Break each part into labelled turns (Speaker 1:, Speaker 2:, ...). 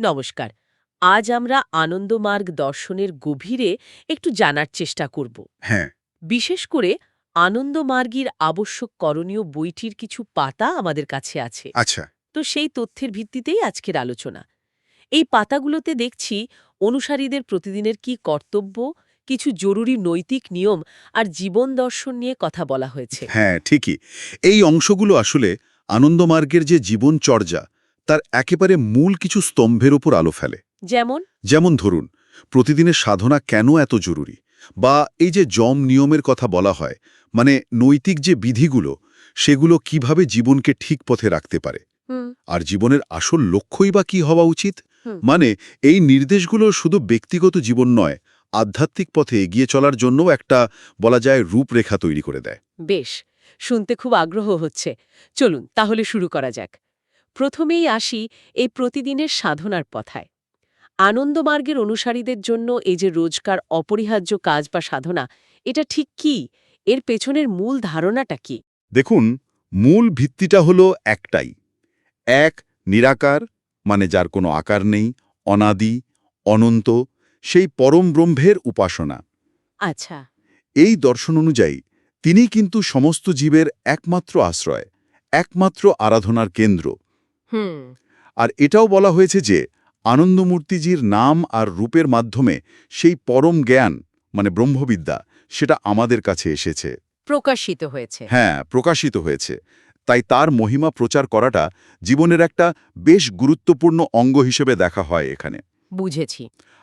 Speaker 1: নমস্কার। আজ আমরা আনন্দমার্গ দর্শনের গভীরে একটু জানার চেষ্টা করব।
Speaker 2: হ্যাঁ।
Speaker 1: বিশেষ করে আনন্দমার্গীর আবশ্যক করণীয় বইটির কিছু পাতা আমাদের কাছে আছে।
Speaker 2: আচ্ছা।
Speaker 1: তো সেই তথ্যের ভিত্তিতেই আজকের আলোচনা। এই পাতাগুলোতে দেখছি অনুসারীদের প্রতিদিনের কি কর্তব্য কিছু জরুরি নৈতিক নিয়ম আর জীবন দর্শন নিয়ে কথা বলা হয়েছে।
Speaker 2: হ্যাঁ ঠিকই। এই অংশগুলো আসলে আনন্দমার্গের যে জীবনচর্যা তার একেবারে মূল কিছু স্তম্ভের উপর আলো ফেলে।
Speaker 1: যেমন?
Speaker 2: যেমন ধরুন প্রতিদিনের সাধনা কেন এত জরুরি? বা এই যে জম নিয়মের কথা বলা হয় মানে নৈতিক যে বিধিগুলো সেগুলো কীভাবে জীবনকে ঠিক পথে রাখতে পারে? আর জীবনের আসল লক্ষ্যই বা কি হওয়া উচিত? মানে এই নির্দেশগুলো শুধু ব্যক্তিগত জীবন নয় আধ্যাত্মিক পথে এগিয়ে চলার জন্য একটা বলা যায় রূপরেখা তৈরি করে দেয়।
Speaker 1: বেশ শুনতে খুব আগ্রহ হচ্ছে। চলুন তাহলে শুরু করা যাক। প্রথমেই আসি এই প্রতিদিনের সাধনার পথায়। আনন্দমার্গের অনুসারীদের জন্য এই যে রোজকার অপরিহার্য কাজ বা সাধনা এটা ঠিক কি? এর পেছনের মূল ধারণাটা কি?
Speaker 2: দেখুন মূল ভিত্তিটা হলো একটাই। এক নিরাকার মানে যার কোনো আকার নেই অনাদি অনন্ত সেই পরম ব্রহ্মের উপাসনা।
Speaker 1: আচ্ছা।
Speaker 2: এই দর্শন অনুযায়ী তিনি কিন্তু সমস্ত জীবের একমাত্র আশ্রয় একমাত্র আরাধনার কেন্দ্র। আর এটাও বলা হয়েছে যে আনন্দমূর্তিজির নাম আর রূপের মাধ্যমে সেই পরম জ্ঞান মানে ব্রহ্মবিদ্যা সেটা আমাদের কাছে এসেছে।
Speaker 1: প্রকাশিত হয়েছে।
Speaker 2: হ্যাঁ প্রকাশিত হয়েছে। তাই তার মহিমা প্রচার করাটা জীবনের একটা বেশ গুরুত্বপূর্ণ অঙ্গ হিসেবে দেখা হয় এখানে।
Speaker 1: বুঝেছি।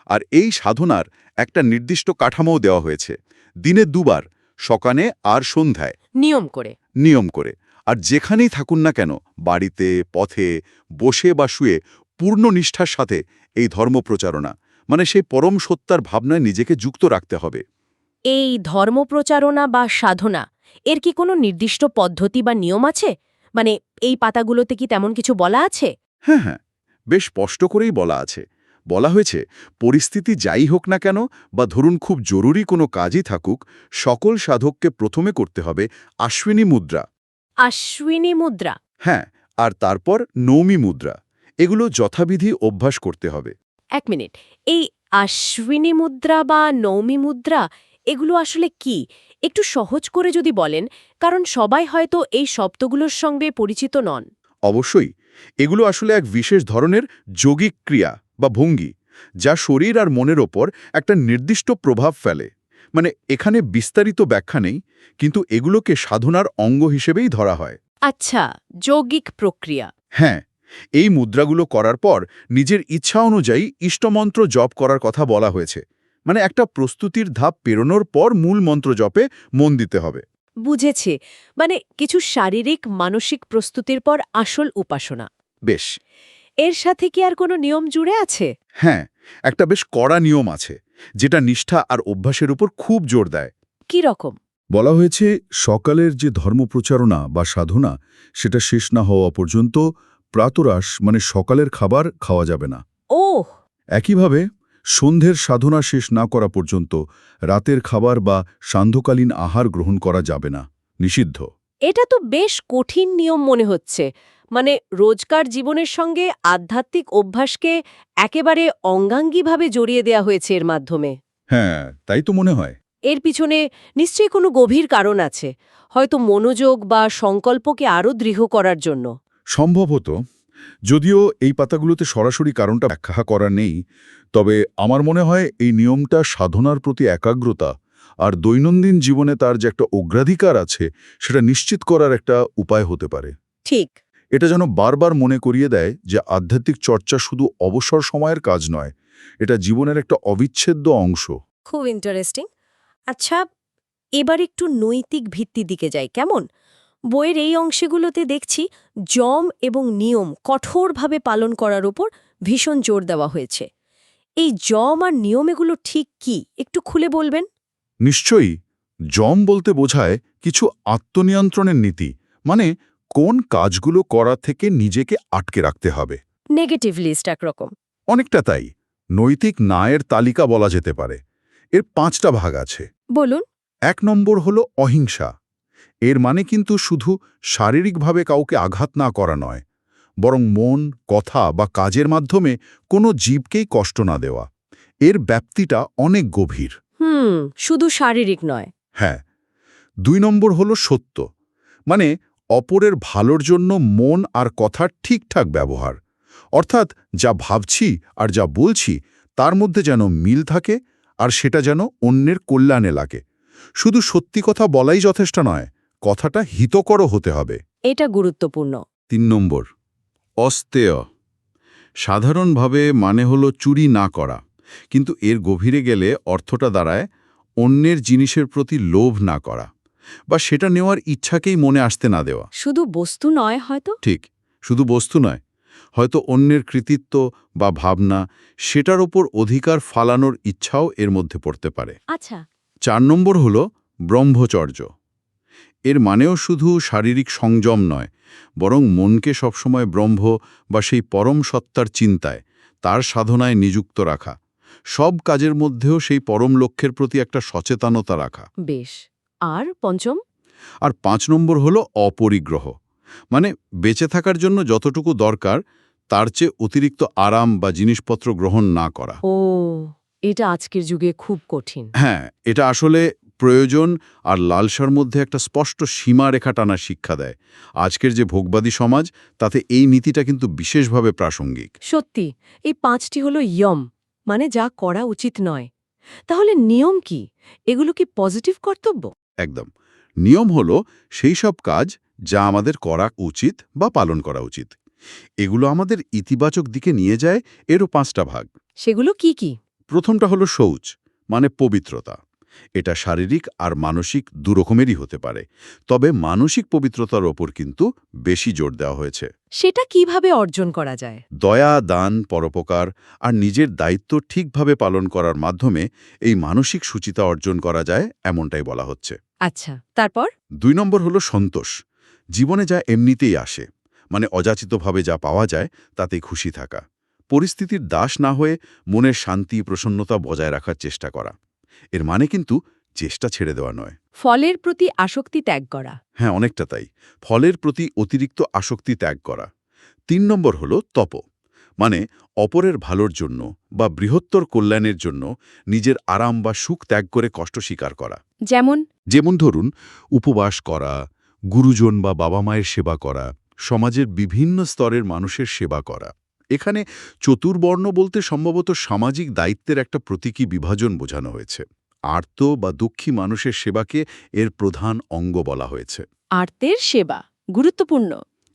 Speaker 2: আর এই সাধনার একটা নির্দিষ্ট কাঠামোও দেওয়া হয়েছে। দিনে দুবার সকালে আর সন্ধ্যায়।
Speaker 1: নিয়ম করে।
Speaker 2: নিয়ম করে। আর যেখানেই থাকুন না কেন বাড়িতে পথে বসে বা শুয়ে পূর্ণ নিষ্ঠার সাথে এই ধর্ম প্রচারণা মানে সেই পরম সত্তার ভাবনায় নিজেকে যুক্ত রাখতে হবে।
Speaker 3: এই ধর্মপ্রচারণা বা সাধনা এর কি কোনো নির্দিষ্ট পদ্ধতি বা নিয়ম আছে? মানে এই পাতাগুলোতে কি তেমন কিছু বলা আছে?
Speaker 2: হ্যাঁ হ্যাঁ বেশ স্পষ্ট করেই বলা আছে। বলা হয়েছে পরিস্থিতি যাই হোক না কেন বা ধরুন খুব জরুরি কোনো কাজই থাকুক সকল সাধককে প্রথমে করতে হবে আশ্বিনী মুদ্রা।
Speaker 3: আশ্বিনী মুদ্রা।
Speaker 2: হ্যাঁ আর তারপর নৌমি মুদ্রা। এগুলো যথাবিধি অভ্যাস করতে হবে।
Speaker 3: এক মিনিট। এই আশ্বিনী মুদ্রা বা নৌমি মুদ্রা এগুলো আসলে কি? একটু সহজ করে যদি বলেন কারণ সবাই হয়তো এই শব্দগুলোর সঙ্গে পরিচিত নন।
Speaker 2: অবশ্যই। এগুলো আসলে এক বিশেষ ধরনের যৌগিক ক্রিয়া বা ভঙ্গি যা শরীর আর মনের ওপর একটা নির্দিষ্ট প্রভাব ফেলে। মানে এখানে বিস্তারিত ব্যাখ্যা নেই কিন্তু এগুলোকে সাধনার অঙ্গ হিসেবেই ধরা হয়।
Speaker 3: আচ্ছা যৌগিক প্রক্রিয়া।
Speaker 2: হ্যাঁ এই মুদ্রাগুলো করার পর নিজের ইচ্ছা অনুযায়ী ইষ্টমন্ত্র জপ করার কথা বলা হয়েছে। মানে একটা প্রস্তুতির ধাপ পেরোনোর পর মূল মন্ত্র জপে মন দিতে হবে।
Speaker 3: বুঝেছি। মানে কিছু শারীরিক মানসিক প্রস্তুতির পর আসল উপাসনা।
Speaker 2: বেশ।
Speaker 3: এর সাথে কি আর কোনো নিয়ম জুড়ে আছে?
Speaker 2: হ্যাঁ একটা বেশ কড়া নিয়ম আছে। যেটা নিষ্ঠা আর অভ্যাসের উপর খুব জোর দেয়।
Speaker 3: কি রকম?
Speaker 2: বলা হয়েছে সকালের যে ধর্মপ্রচারণা বা সাধনা সেটা শেষ না হওয়া পর্যন্ত প্রাতরাস মানে সকালের খাবার খাওয়া যাবে না।
Speaker 3: ওহ!
Speaker 2: একইভাবে সন্ধ্যের সাধনা শেষ না করা পর্যন্ত রাতের খাবার বা সান্ধ্যকালীন আহার গ্রহণ করা যাবে না। নিষিদ্ধ।
Speaker 3: এটা তো বেশ কঠিন নিয়ম মনে হচ্ছে। মানে রোজকার জীবনের সঙ্গে আধ্যাত্মিক অভ্যাসকে একেবারে অঙ্গাঙ্গিভাবে জড়িয়ে দেয়া হয়েছে এর মাধ্যমে।
Speaker 2: হ্যাঁ তাই তো মনে হয়।
Speaker 3: এর পিছনে নিশ্চয়ই কোনো গভীর কারণ আছে হয়তো মনোযোগ বা সংকল্পকে আরও দৃঢ় করার জন্য।
Speaker 2: সম্ভবত যদিও এই পাতাগুলোতে সরাসরি কারণটা ব্যাখ্যা করা নেই তবে আমার মনে হয় এই নিয়মটা সাধনার প্রতি একাগ্রতা আর দৈনন্দিন জীবনে তার যে একটা অগ্রাধিকার আছে সেটা নিশ্চিত করার একটা উপায় হতে পারে।
Speaker 3: ঠিক।
Speaker 2: এটা যেন বারবার মনে করিয়ে দেয় যে আধ্যাত্মিক চর্চা শুধু অবসর সময়ের কাজ নয় এটা জীবনের একটা অবিচ্ছেদ্য অংশ।
Speaker 3: খুব ইন্টারেস্টিং আচ্ছা এবার একটু নৈতিক ভিত্তির দিকে যাই কেমন? বইয়ের এই অংশগুলোতে দেখছি জম এবং নিয়ম কঠোরভাবে পালন করার ওপর ভীষণ জোর দেওয়া হয়েছে। এই জম আর নিয়ম এগুলো ঠিক কি? একটু খুলে বলবেন?
Speaker 2: নিশ্চয়ই জম বলতে বোঝায় কিছু আত্মনিয়ন্ত্রণের নীতি মানে কোন কাজগুলো করা থেকে নিজেকে আটকে রাখতে হবে?
Speaker 3: নেগেটিভ লিস্ট একরকম।
Speaker 2: অনেকটা তাই। নৈতিক ন্যায়ের তালিকা বলা যেতে পারে। এর পাঁচটা ভাগ আছে।
Speaker 3: বলুন।
Speaker 2: এক নম্বর হলো অহিংসা। এর মানে কিন্তু শুধু শারীরিকভাবে কাউকে আঘাত না করা নয় বরং মন কথা বা কাজের মাধ্যমে কোনো জীবকেই কষ্ট না দেওয়া। এর ব্যাপ্তিটা অনেক গভীর।
Speaker 3: হুম শুধু শারীরিক নয়।
Speaker 2: হ্যাঁ। দুই নম্বর হলো সত্য। মানে অপরের ভালোর জন্য মন আর কথার ঠিকঠাক ব্যবহার। অর্থাৎ যা ভাবছি আর যা বলছি তার মধ্যে যেন মিল থাকে আর সেটা যেন অন্যের কল্যাণে লাগে। শুধু সত্যি কথা বলাই যথেষ্ট নয় কথাটা হিতকরও হতে হবে।
Speaker 3: এটা গুরুত্বপূর্ণ।
Speaker 2: তিন নম্বর অস্তেয়। সাধারণভাবে মানে হলো চুরি না করা কিন্তু এর গভীরে গেলে অর্থটা দাঁড়ায় অন্যের জিনিসের প্রতি লোভ না করা। বা সেটা নেওয়ার ইচ্ছাকেই মনে আসতে না দেওয়া।
Speaker 3: শুধু বস্তু নয় হয়তো?
Speaker 2: ঠিক শুধু বস্তু নয় হয়তো অন্যের কৃতিত্ব বা ভাবনা সেটার ওপর অধিকার ফালানোর ইচ্ছাও এর মধ্যে পড়তে পারে।
Speaker 3: আচ্ছা।
Speaker 2: চার নম্বর হল ব্রহ্মচর্য। এর মানেও শুধু শারীরিক সংযম নয় বরং মনকে সবসময় ব্রহ্ম বা সেই পরম সত্তার চিন্তায় তার সাধনায় নিযুক্ত রাখা সব কাজের মধ্যেও সেই পরম লক্ষ্যের প্রতি একটা সচেতনতা রাখা।
Speaker 3: বেশ। আর পঞ্চম?
Speaker 2: আর পাঁচ নম্বর হল অপরিগ্রহ। মানে বেঁচে থাকার জন্য যতটুকু দরকার তার চেয়ে অতিরিক্ত আরাম বা জিনিসপত্র গ্রহণ না করা।
Speaker 3: ও এটা আজকের যুগে খুব কঠিন।
Speaker 2: হ্যাঁ এটা আসলে প্রয়োজন আর লালসার মধ্যে একটা স্পষ্ট সীমারেখা টানার শিক্ষা দেয়। আজকের যে ভোগবাদী সমাজ তাতে এই নীতিটা কিন্তু বিশেষভাবে প্রাসঙ্গিক।
Speaker 3: সত্যি এই পাঁচটি হলো ইয়ম মানে যা করা উচিত নয়। তাহলে নিয়ম কি? এগুলো কি পজিটিভ কর্তব্য?
Speaker 2: একদম। নিয়ম হলো সেই সব কাজ যা আমাদের করা উচিত বা পালন করা উচিত। এগুলো আমাদের ইতিবাচক দিকে নিয়ে যায় এরও পাঁচটা ভাগ।
Speaker 3: সেগুলো কি কি?
Speaker 2: প্রথমটা হলো শৌচ মানে পবিত্রতা। এটা শারীরিক আর মানসিক দুরকমেরই হতে পারে। তবে মানসিক পবিত্রতার ওপর কিন্তু বেশি জোর দেওয়া হয়েছে।
Speaker 3: সেটা কীভাবে অর্জন করা যায়?
Speaker 2: দয়া দান পরোপকার আর নিজের দায়িত্ব ঠিকভাবে পালন করার মাধ্যমে এই মানসিক সুচিতা অর্জন করা যায় এমনটাই বলা হচ্ছে।
Speaker 3: আচ্ছা তারপর?
Speaker 2: দুই নম্বর হলো সন্তোষ। জীবনে যা এমনিতেই আসে মানে অযাচিতভাবে যা পাওয়া যায় তাতে খুশি থাকা। পরিস্থিতির দাস না হয়ে মনের শান্তি প্রসন্নতা বজায় রাখার চেষ্টা করা। এর মানে কিন্তু চেষ্টা ছেড়ে দেওয়া নয়।
Speaker 3: ফলের প্রতি আসক্তি ত্যাগ করা।
Speaker 2: হ্যাঁ অনেকটা তাই। ফলের প্রতি অতিরিক্ত আসক্তি ত্যাগ করা। তিন নম্বর হল তপ। মানে অপরের ভালোর জন্য বা বৃহত্তর কল্যাণের জন্য নিজের আরাম বা সুখ ত্যাগ করে কষ্ট স্বীকার করা।
Speaker 3: যেমন?
Speaker 2: যেমন ধরুন উপবাস করা গুরুজন বা বাবা মায়ের সেবা করা সমাজের বিভিন্ন স্তরের মানুষের সেবা করা। এখানে চতুর্বর্ণ বলতে সম্ভবত সামাজিক দায়িত্বের একটা প্রতীকী বিভাজন বোঝানো হয়েছে। আর্ত বা দুঃখী মানুষের সেবাকে এর প্রধান অঙ্গ বলা হয়েছে।
Speaker 3: আর্তের সেবা গুরুত্বপূর্ণ।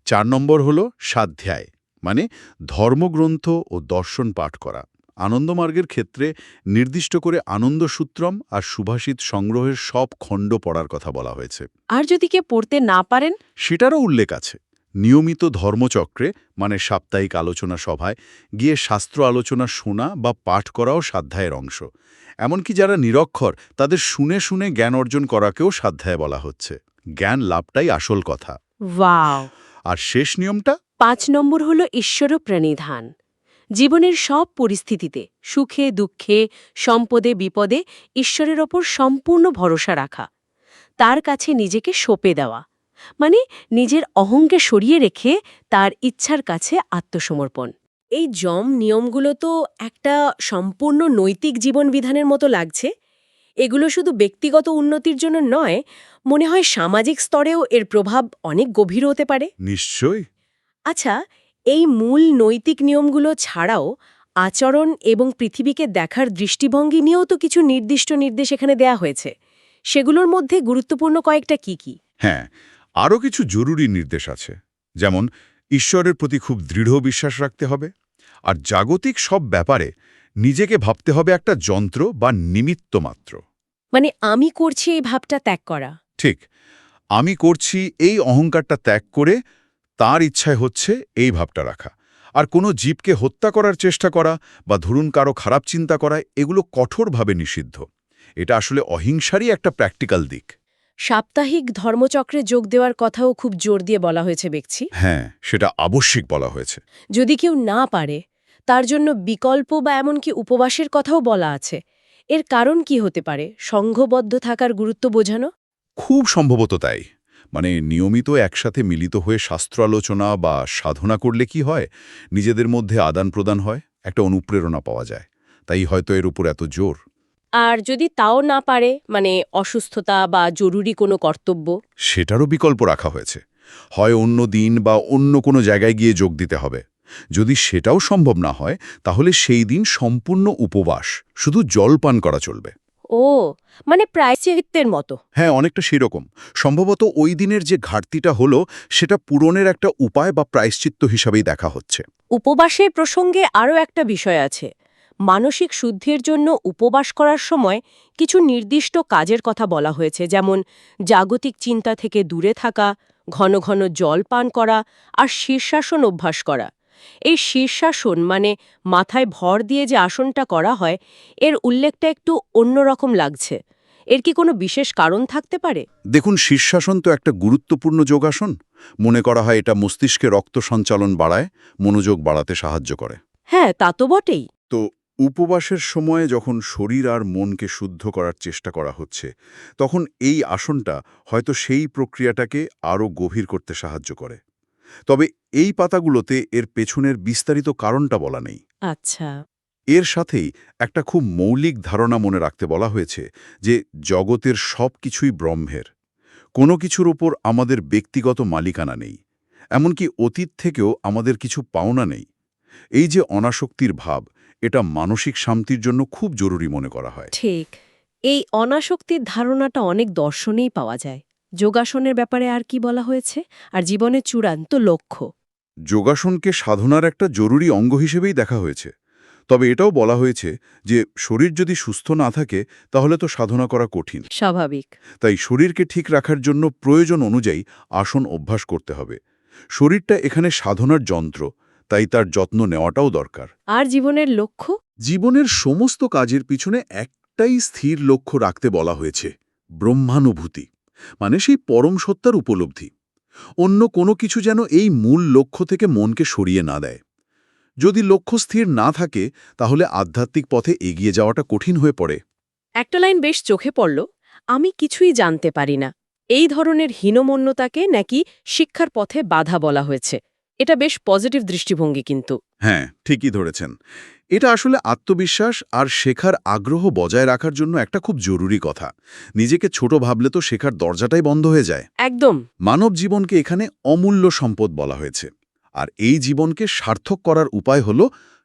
Speaker 2: চার নম্বর হল সাধ্যায়। মানে ধর্মগ্রন্থ ও দর্শন পাঠ করা। আনন্দমার্গের ক্ষেত্রে নির্দিষ্ট করে আনন্দসূত্রম আর সুভাষিত সংগ্রহের সব খণ্ড পড়ার কথা বলা হয়েছে।
Speaker 3: আর যদি কে পড়তে না পারেন?
Speaker 2: সেটারও উল্লেখ আছে। নিয়মিত ধর্মচক্রে মানে সাপ্তাহিক আলোচনা সভায় গিয়ে শাস্ত্র আলোচনা শোনা বা পাঠ করাও সাধ্যায়ের অংশ। এমনকি যারা নিরক্ষর তাদের শুনে শুনে জ্ঞান অর্জন করাকেও সাধ্যায় বলা হচ্ছে। জ্ঞান লাভটাই আসল কথা।
Speaker 3: ওয়াও!
Speaker 2: আর শেষ নিয়মটা?
Speaker 1: পাঁচ নম্বর হল ঈশ্বর প্রণিধান। জীবনের সব পরিস্থিতিতে, সুখে, দুঃখে, সম্পদে, বিপদে, ঈশ্বরের ওপর সম্পূর্ণ ভরসা রাখা। তার কাছে নিজেকে সঁপে দেওয়া। মানে নিজের অহংকে সরিয়ে রেখে তার ইচ্ছার কাছে আত্মসমর্পণ। এই জম নিয়মগুলো তো একটা সম্পূর্ণ নৈতিক জীবনবিধানের মতো লাগছে। এগুলো শুধু ব্যক্তিগত উন্নতির জন্য নয় মনে হয় সামাজিক স্তরেও এর প্রভাব অনেক গভীর হতে পারে।
Speaker 2: নিশ্চয়ই।
Speaker 1: আচ্ছা এই মূল নৈতিক নিয়মগুলো ছাড়াও আচরণ এবং পৃথিবীকে দেখার দৃষ্টিভঙ্গি নিয়েও তো কিছু নির্দিষ্ট নির্দেশ এখানে দেয়া হয়েছে। সেগুলোর মধ্যে গুরুত্বপূর্ণ কয়েকটা কি কি?
Speaker 2: হ্যাঁ আরও কিছু জরুরি নির্দেশ আছে। যেমন ঈশ্বরের প্রতি খুব দৃঢ় বিশ্বাস রাখতে হবে আর জাগতিক সব ব্যাপারে নিজেকে ভাবতে হবে একটা যন্ত্র বা নিমিত্ত মাত্র।
Speaker 1: মানে আমি করছি এই ভাবটা ত্যাগ করা।
Speaker 2: ঠিক। আমি করছি এই অহংকারটা ত্যাগ করে তার ইচ্ছায় হচ্ছে এই ভাবটা রাখা। আর কোনো জীবকে হত্যা করার চেষ্টা করা বা ধরুন কারও খারাপ চিন্তা করা এগুলো কঠোরভাবে নিষিদ্ধ। এটা আসলে অহিংসারই একটা প্র্যাকটিক্যাল দিক।
Speaker 1: সাপ্তাহিক ধর্মচক্রে যোগ দেওয়ার কথাও খুব জোর দিয়ে বলা হয়েছে দেখছি
Speaker 2: হ্যাঁ সেটা আবশ্যিক বলা হয়েছে।
Speaker 1: যদি কেউ না পারে তার জন্য বিকল্প বা এমনকি উপবাসের কথাও বলা আছে। এর কারণ কি হতে পারে? সংঘবদ্ধ থাকার গুরুত্ব বোঝানো?
Speaker 2: খুব সম্ভবত তাই। মানে নিয়মিত একসাথে মিলিত হয়ে শাস্ত্র আলোচনা বা সাধনা করলে কি হয়? নিজেদের মধ্যে আদান প্রদান হয় একটা অনুপ্রেরণা পাওয়া যায়। তাই হয়তো এর উপর এত জোর।
Speaker 3: আর যদি তাও না পারে মানে অসুস্থতা বা জরুরি কোনো কর্তব্য?
Speaker 2: সেটারও বিকল্প রাখা হয়েছে। হয় অন্য দিন বা অন্য কোনো জায়গায় গিয়ে যোগ দিতে হবে। যদি সেটাও সম্ভব না হয় তাহলে সেই দিন সম্পূর্ণ উপবাস শুধু জল পান করা চলবে।
Speaker 3: ও মানে প্রায়শ্চিত্তের মতো।
Speaker 2: হ্যাঁ অনেকটা সেরকম। সম্ভবত ওই দিনের যে ঘাটতিটা হলো সেটা পূরণের একটা উপায় বা প্রায়শ্চিত্ত হিসাবেই দেখা হচ্ছে।
Speaker 3: উপবাসের প্রসঙ্গে আরও একটা বিষয় আছে। মানসিক শুদ্ধির জন্য উপবাস করার সময় কিছু নির্দিষ্ট কাজের কথা বলা হয়েছে যেমন জাগতিক চিন্তা থেকে দূরে থাকা ঘন ঘন জল পান করা আর শীর্ষাসন অভ্যাস করা। এই শীর্ষাসন মানে মাথায় ভর দিয়ে যে আসনটা করা হয় এর উল্লেখটা একটু অন্যরকম লাগছে। এর কি কোনো বিশেষ কারণ থাকতে পারে?
Speaker 2: দেখুন শীর্ষাসন তো একটা গুরুত্বপূর্ণ যোগাসন। মনে করা হয় এটা মস্তিষ্কে রক্ত সঞ্চালন বাড়ায় মনোযোগ বাড়াতে সাহায্য করে।
Speaker 3: হ্যাঁ তা তো বটেই।
Speaker 2: তো উপবাসের সময়ে যখন শরীর আর মনকে শুদ্ধ করার চেষ্টা করা হচ্ছে তখন এই আসনটা হয়তো সেই প্রক্রিয়াটাকে আরও গভীর করতে সাহায্য করে। তবে এই পাতাগুলোতে এর পেছনের বিস্তারিত কারণটা বলা নেই।
Speaker 3: আচ্ছা।
Speaker 2: এর সাথেই একটা খুব মৌলিক ধারণা মনে রাখতে বলা হয়েছে যে জগতের সব কিছুই ব্রহ্মের। কোনো কিছুর ওপর আমাদের ব্যক্তিগত মালিকানা নেই। এমনকি অতীত থেকেও আমাদের কিছু পাওনা নেই। এই যে অনাসক্তির ভাব এটা মানসিক শান্তির জন্য খুব জরুরি মনে করা হয়।
Speaker 3: ঠিক। এই অনাসক্তির ধারণাটা অনেক দর্শনেই পাওয়া যায়। যোগাসনের ব্যাপারে আর কি বলা হয়েছে? আর জীবনের চূড়ান্ত লক্ষ্য।
Speaker 2: যোগাসনকে সাধনার একটা জরুরি অঙ্গ হিসেবেই দেখা হয়েছে। তবে এটাও বলা হয়েছে যে শরীর যদি সুস্থ না থাকে তাহলে তো সাধনা করা কঠিন।
Speaker 3: স্বাভাবিক।
Speaker 2: তাই শরীরকে ঠিক রাখার জন্য প্রয়োজন অনুযায়ী আসন অভ্যাস করতে হবে। শরীরটা এখানে সাধনার যন্ত্র তাই তার যত্ন নেওয়াটাও দরকার।
Speaker 3: আর জীবনের লক্ষ্য?
Speaker 2: জীবনের সমস্ত কাজের পিছনে একটাই স্থির লক্ষ্য রাখতে বলা হয়েছে ব্রহ্মানুভূতি। মানে সেই পরম সত্তার উপলব্ধি। অন্য কোনো কিছু যেন এই মূল লক্ষ্য থেকে মনকে সরিয়ে না দেয়। যদি লক্ষ্য স্থির না থাকে, তাহলে আধ্যাত্মিক পথে এগিয়ে যাওয়াটা কঠিন হয়ে পড়ে।
Speaker 3: একটা লাইন বেশ চোখে পড়ল, আমি কিছুই জানতে পারি না। এই ধরনের হীনমন্যতাকে নাকি শিক্ষার পথে বাধা বলা হয়েছে। এটা বেশ পজিটিভ দৃষ্টিভঙ্গি কিন্তু।
Speaker 2: হ্যাঁ ঠিকই ধরেছেন। এটা আসলে আত্মবিশ্বাস আর শেখার আগ্রহ বজায় রাখার জন্য একটা খুব জরুরি কথা। নিজেকে ছোট ভাবলে তো শেখার দরজাটাই বন্ধ হয়ে যায়।
Speaker 3: একদম।
Speaker 2: মানব জীবনকে এখানে অমূল্য সম্পদ বলা হয়েছে। আর এই জীবনকে সার্থক করার উপায় হল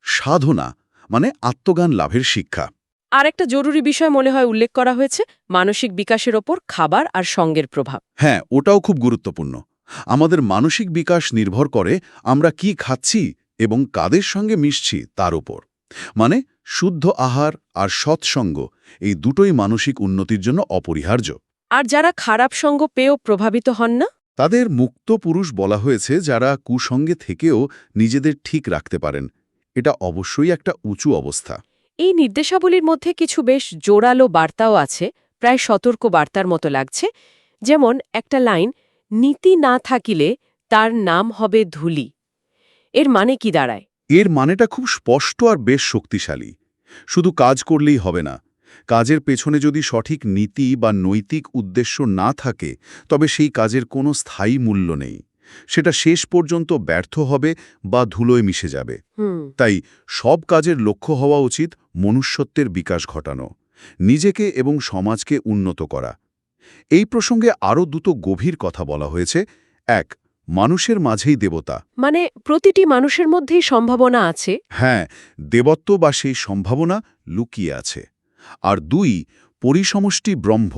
Speaker 2: সাধনা মানে আত্মজ্ঞান লাভের শিক্ষা।
Speaker 3: আর একটা জরুরি বিষয় মনে হয় উল্লেখ করা হয়েছে মানসিক বিকাশের ওপর খাবার আর সঙ্গের প্রভাব।
Speaker 2: হ্যাঁ ওটাও খুব গুরুত্বপূর্ণ। আমাদের মানসিক বিকাশ নির্ভর করে আমরা কি খাচ্ছি এবং কাদের সঙ্গে মিশছি তার উপর। মানে শুদ্ধ আহার আর সৎসঙ্গ এই দুটোই মানসিক উন্নতির জন্য অপরিহার্য।
Speaker 3: আর যারা খারাপ সঙ্গ পেয়েও প্রভাবিত হন না?
Speaker 2: তাদের মুক্ত পুরুষ বলা হয়েছে যারা কুসঙ্গে থেকেও নিজেদের ঠিক রাখতে পারেন। এটা অবশ্যই একটা উঁচু অবস্থা।
Speaker 3: এই নির্দেশাবলীর মধ্যে কিছু বেশ জোরালো বার্তাও আছে প্রায় সতর্ক বার্তার মতো লাগছে। যেমন একটা লাইন নীতি না থাকিলে তার নাম হবে ধুলি। এর মানে কি দাঁড়ায়?
Speaker 2: এর মানেটা খুব স্পষ্ট আর বেশ শক্তিশালী। শুধু কাজ করলেই হবে না। কাজের পেছনে যদি সঠিক নীতি বা নৈতিক উদ্দেশ্য না থাকে তবে সেই কাজের কোনো স্থায়ী মূল্য নেই। সেটা শেষ পর্যন্ত ব্যর্থ হবে বা ধুলোয় মিশে যাবে। তাই সব কাজের লক্ষ্য হওয়া উচিত মনুষ্যত্বের বিকাশ ঘটানো নিজেকে এবং সমাজকে উন্নত করা। এই প্রসঙ্গে আরও দুটো গভীর কথা বলা হয়েছে। এক মানুষের মাঝেই দেবতা।
Speaker 3: মানে প্রতিটি মানুষের মধ্যেই সম্ভাবনা আছে?
Speaker 2: হ্যাঁ দেবত্ব বা সেই সম্ভাবনা লুকিয়ে আছে। আর দুই পরিসমষ্টি ব্রহ্ম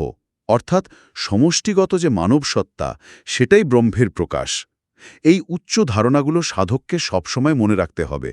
Speaker 2: অর্থাৎ সমষ্টিগত যে মানব সত্তা সেটাই ব্রহ্মের প্রকাশ। এই উচ্চ ধারণাগুলো সাধককে সবসময় মনে রাখতে হবে।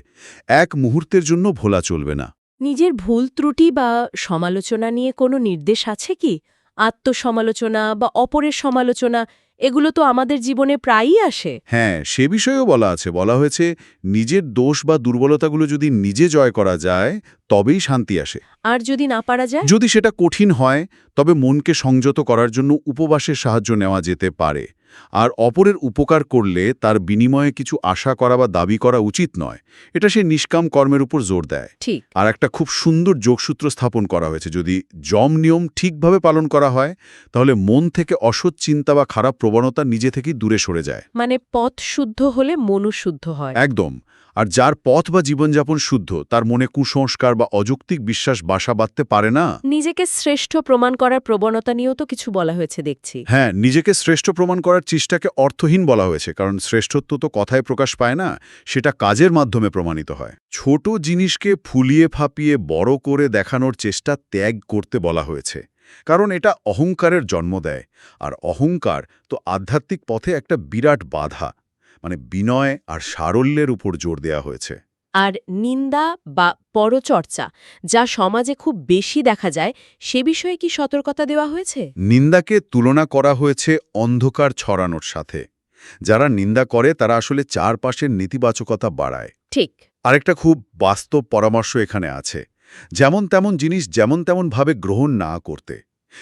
Speaker 2: এক মুহূর্তের জন্য ভোলা চলবে না।
Speaker 3: নিজের ভুল ত্রুটি বা সমালোচনা নিয়ে কোনো নির্দেশ আছে কি? আত্মসমালোচনা বা অপরের সমালোচনা এগুলো তো আমাদের জীবনে প্রায়ই আসে।
Speaker 2: হ্যাঁ সে বিষয়েও বলা আছে। বলা হয়েছে নিজের দোষ বা দুর্বলতাগুলো যদি নিজে জয় করা যায় তবেই শান্তি আসে।
Speaker 3: আর যদি না পারা যায়?
Speaker 2: যদি সেটা কঠিন হয় তবে মনকে সংযত করার জন্য উপবাসের সাহায্য নেওয়া যেতে পারে। আর অপরের উপকার করলে তার বিনিময়ে কিছু আশা করা বা দাবি করা উচিত নয়। এটা সে নিষ্কাম কর্মের উপর জোর দেয়।
Speaker 3: ঠিক।
Speaker 2: আর একটা খুব সুন্দর যোগসূত্র স্থাপন করা হয়েছে। যদি জম নিয়ম ঠিকভাবে পালন করা হয় তাহলে মন থেকে অসৎ চিন্তা বা খারাপ প্রবণতা নিজে থেকেই দূরে সরে যায়।
Speaker 3: মানে পথ শুদ্ধ হলে মনু শুদ্ধ হয়।
Speaker 2: একদম। আর যার পথ বা জীবনযাপন শুদ্ধ তার মনে কুসংস্কার বা অযৌক্তিক বিশ্বাস বাসা বাঁধতে পারে না?
Speaker 3: নিজেকে শ্রেষ্ঠ প্রমাণ করার প্রবণতা নিয়েও তো কিছু বলা হয়েছে দেখছি।
Speaker 2: হ্যাঁ নিজেকে শ্রেষ্ঠ প্রমাণ করার চেষ্টাকে অর্থহীন বলা হয়েছে কারণ শ্রেষ্ঠত্ব তো কথায় প্রকাশ পায় না সেটা কাজের মাধ্যমে প্রমাণিত হয়। ছোট জিনিসকে ফুলিয়ে ফাঁপিয়ে বড় করে দেখানোর চেষ্টা ত্যাগ করতে বলা হয়েছে কারণ এটা অহংকারের জন্ম দেয় আর অহংকার তো আধ্যাত্মিক পথে একটা বিরাট বাধা। মানে বিনয় আর সারল্যের উপর জোর দেয়া হয়েছে।
Speaker 3: আর নিন্দা বা পরচর্চা যা সমাজে খুব বেশি দেখা যায় সে বিষয়ে কি সতর্কতা দেওয়া হয়েছে?
Speaker 2: নিন্দাকে তুলনা করা হয়েছে অন্ধকার ছড়ানোর সাথে। যারা নিন্দা করে তারা আসলে চারপাশের নেতিবাচকতা বাড়ায়।
Speaker 3: ঠিক।
Speaker 2: আরেকটা খুব বাস্তব পরামর্শ এখানে আছে। যেমন তেমন জিনিস যেমন তেমন ভাবে গ্রহণ না করতে।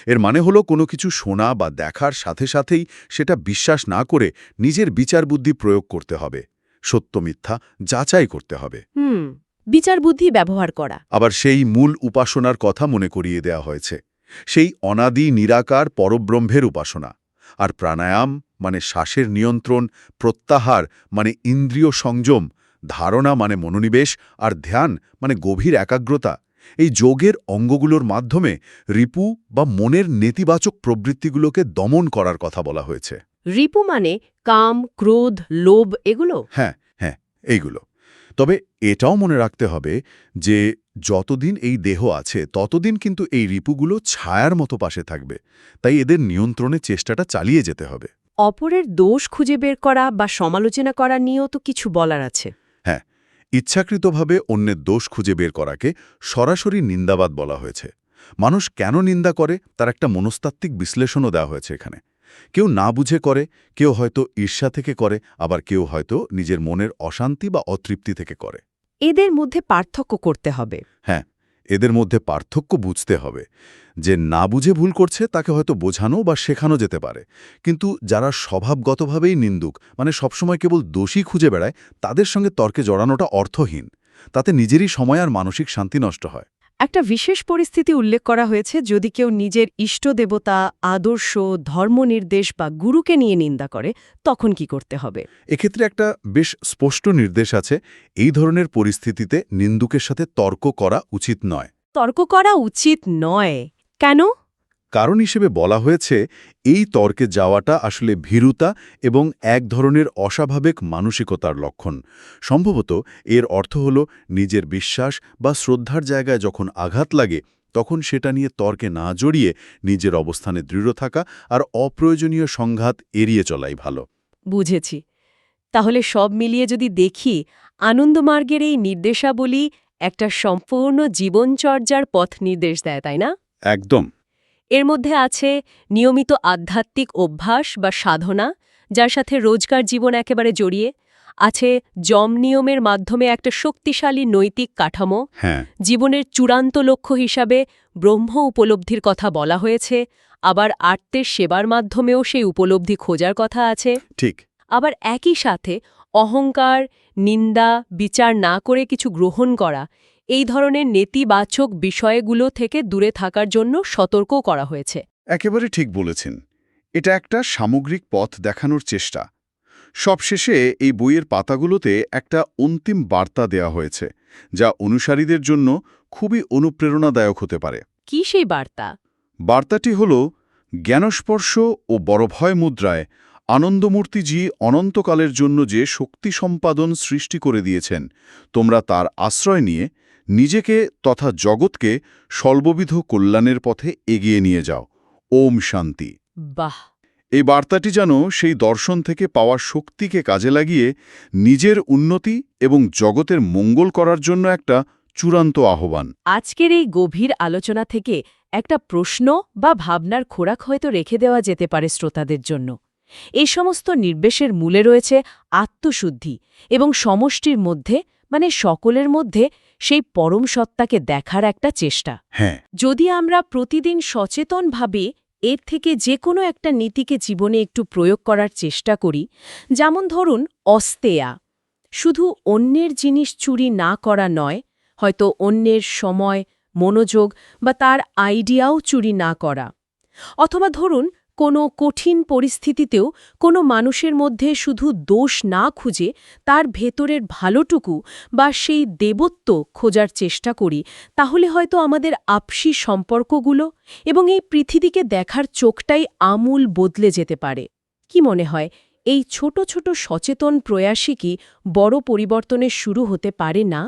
Speaker 2: এর মানে হলো কোনো কিছু শোনা বা দেখার সাথে সাথেই সেটা বিশ্বাস না করে নিজের বিচার বুদ্ধি প্রয়োগ করতে হবে। সত্য মিথ্যা যাচাই করতে হবে।
Speaker 3: হুম বিচার বুদ্ধি ব্যবহার করা।
Speaker 2: আবার সেই মূল উপাসনার কথা মনে করিয়ে দেয়া হয়েছে। সেই অনাদি নিরাকার পরব্রহ্মের উপাসনা। আর প্রাণায়াম মানে শ্বাসের নিয়ন্ত্রণ প্রত্যাহার মানে ইন্দ্রিয় সংযম ধারণা মানে মনোনিবেশ আর ধ্যান মানে গভীর একাগ্রতা। এই যোগের অঙ্গগুলোর মাধ্যমে রিপু বা মনের নেতিবাচক প্রবৃত্তিগুলোকে দমন করার কথা বলা হয়েছে।
Speaker 3: রিপু মানে কাম ক্রোধ লোভ এগুলো?
Speaker 2: হ্যাঁ হ্যাঁ এইগুলো। তবে এটাও মনে রাখতে হবে যে যতদিন এই দেহ আছে ততদিন কিন্তু এই রিপুগুলো ছায়ার মতো পাশে থাকবে। তাই এদের নিয়ন্ত্রণের চেষ্টাটা চালিয়ে যেতে হবে।
Speaker 3: অপরের দোষ খুঁজে বের করা বা সমালোচনা করা নিয়েও তো কিছু বলার আছে।
Speaker 2: ইচ্ছাকৃতভাবে অন্যের দোষ খুঁজে বের করাকে সরাসরি নিন্দাবাদ বলা হয়েছে। মানুষ কেন নিন্দা করে তার একটা মনস্তাত্ত্বিক বিশ্লেষণও দেওয়া হয়েছে এখানে। কেউ না বুঝে করে কেউ হয়তো ঈর্ষা থেকে করে আবার কেউ হয়তো নিজের মনের অশান্তি বা অতৃপ্তি থেকে করে।
Speaker 3: এদের মধ্যে পার্থক্য করতে হবে।
Speaker 2: হ্যাঁ এদের মধ্যে পার্থক্য বুঝতে হবে। যে না বুঝে ভুল করছে, তাকে হয়তো বোঝানো বা শেখানো যেতে পারে। কিন্তু যারা স্বভাবগতভাবেই নিন্দুক মানে সবসময় কেবল দোষী খুঁজে বেড়ায়, তাদের সঙ্গে তর্কে জড়ানোটা অর্থহীন। তাতে নিজেরই সময় আর মানসিক শান্তি নষ্ট হয়।
Speaker 3: একটা বিশেষ পরিস্থিতি উল্লেখ করা হয়েছে যদি কেউ নিজের ইষ্ট দেবতা আদর্শ ধর্মনির্দেশ বা গুরুকে নিয়ে নিন্দা করে তখন কি করতে হবে?
Speaker 2: এক্ষেত্রে একটা বেশ স্পষ্ট নির্দেশ আছে এই ধরনের পরিস্থিতিতে নিন্দুকের সাথে তর্ক করা উচিত নয়।
Speaker 3: তর্ক করা উচিত নয়। কেন?
Speaker 2: কারণ হিসেবে বলা হয়েছে এই তর্কে যাওয়াটা আসলে ভীরুতা এবং এক ধরনের অস্বাভাবিক মানসিকতার লক্ষণ। সম্ভবত এর অর্থ হল নিজের বিশ্বাস বা শ্রদ্ধার জায়গায় যখন আঘাত লাগে তখন সেটা নিয়ে তর্কে না জড়িয়ে নিজের অবস্থানে দৃঢ় থাকা আর অপ্রয়োজনীয় সংঘাত এড়িয়ে চলাই ভালো।
Speaker 3: বুঝেছি। তাহলে সব মিলিয়ে যদি দেখি আনন্দমার্গের এই নির্দেশাবলী একটা সম্পূর্ণ জীবনচর্যার পথ নির্দেশ দেয় তাই না?
Speaker 2: একদম।
Speaker 3: এর মধ্যে আছে নিয়মিত আধ্যাত্মিক অভ্যাস বা সাধনা যার সাথে রোজকার জীবন একেবারে জড়িয়ে। আছে জম নিয়মের মাধ্যমে একটা শক্তিশালী নৈতিক কাঠামো।
Speaker 2: হ্যাঁ।
Speaker 3: জীবনের চূড়ান্ত লক্ষ্য হিসাবে ব্রহ্ম উপলব্ধির কথা বলা হয়েছে। আবার আর্তের সেবার মাধ্যমেও সেই উপলব্ধি খোঁজার কথা আছে।
Speaker 2: ঠিক।
Speaker 3: আবার একই সাথে অহংকার নিন্দা বিচার না করে কিছু গ্রহণ করা এই ধরনের নেতিবাচক বিষয়গুলো থেকে দূরে থাকার জন্য সতর্ক করা হয়েছে।
Speaker 2: একেবারে ঠিক বলেছেন। এটা একটা সামগ্রিক পথ দেখানোর চেষ্টা। সবশেষে এই বইয়ের পাতাগুলোতে একটা অন্তিম বার্তা দেয়া হয়েছে যা অনুসারীদের জন্য খুবই অনুপ্রেরণাদায়ক হতে পারে।
Speaker 3: কি সেই বার্তা?
Speaker 2: বার্তাটি হল জ্ঞানস্পর্শ ও বড়ভয় মুদ্রায় আনন্দমূর্তিজি অনন্তকালের জন্য যে শক্তি সম্পাদন সৃষ্টি করে দিয়েছেন তোমরা তার আশ্রয় নিয়ে নিজেকে তথা জগৎকে সর্ববিধ কল্যাণের পথে এগিয়ে নিয়ে যাও। ওম শান্তি।
Speaker 3: বাহ।
Speaker 2: এই বার্তাটি যেন সেই দর্শন থেকে পাওয়া শক্তিকে কাজে লাগিয়ে নিজের উন্নতি এবং জগতের মঙ্গল করার জন্য একটা চূড়ান্ত আহ্বান।
Speaker 3: আজকের এই গভীর আলোচনা থেকে একটা প্রশ্ন বা ভাবনার খোরাক হয়তো রেখে দেওয়া যেতে পারে শ্রোতাদের জন্য। এই সমস্ত নির্বেশের মূলে রয়েছে আত্মশুদ্ধি এবং সমষ্টির মধ্যে মানে সকলের মধ্যে সেই পরম সত্তাকে দেখার একটা চেষ্টা।
Speaker 2: হ্যাঁ।
Speaker 3: যদি আমরা প্রতিদিন সচেতনভাবে এর থেকে যে কোনো একটা নীতিকে জীবনে একটু প্রয়োগ করার চেষ্টা করি যেমন ধরুন অস্তেয়া। শুধু অন্যের জিনিস চুরি না করা নয় হয়তো অন্যের সময় মনোযোগ বা তার আইডিয়াও চুরি না করা। অথবা ধরুন কোনো কঠিন পরিস্থিতিতেও কোনো মানুষের মধ্যে শুধু দোষ না খুঁজে তার ভেতরের ভালোটুকু বা সেই দেবত্ব খোঁজার চেষ্টা করি, তাহলে হয়তো আমাদের আপসি সম্পর্কগুলো এবং এই পৃথিবীকে দেখার চোখটাই আমূল বদলে যেতে পারে। কি মনে হয়, এই ছোট ছোট সচেতন প্রয়াসই কি বড় পরিবর্তনের শুরু হতে পারে না?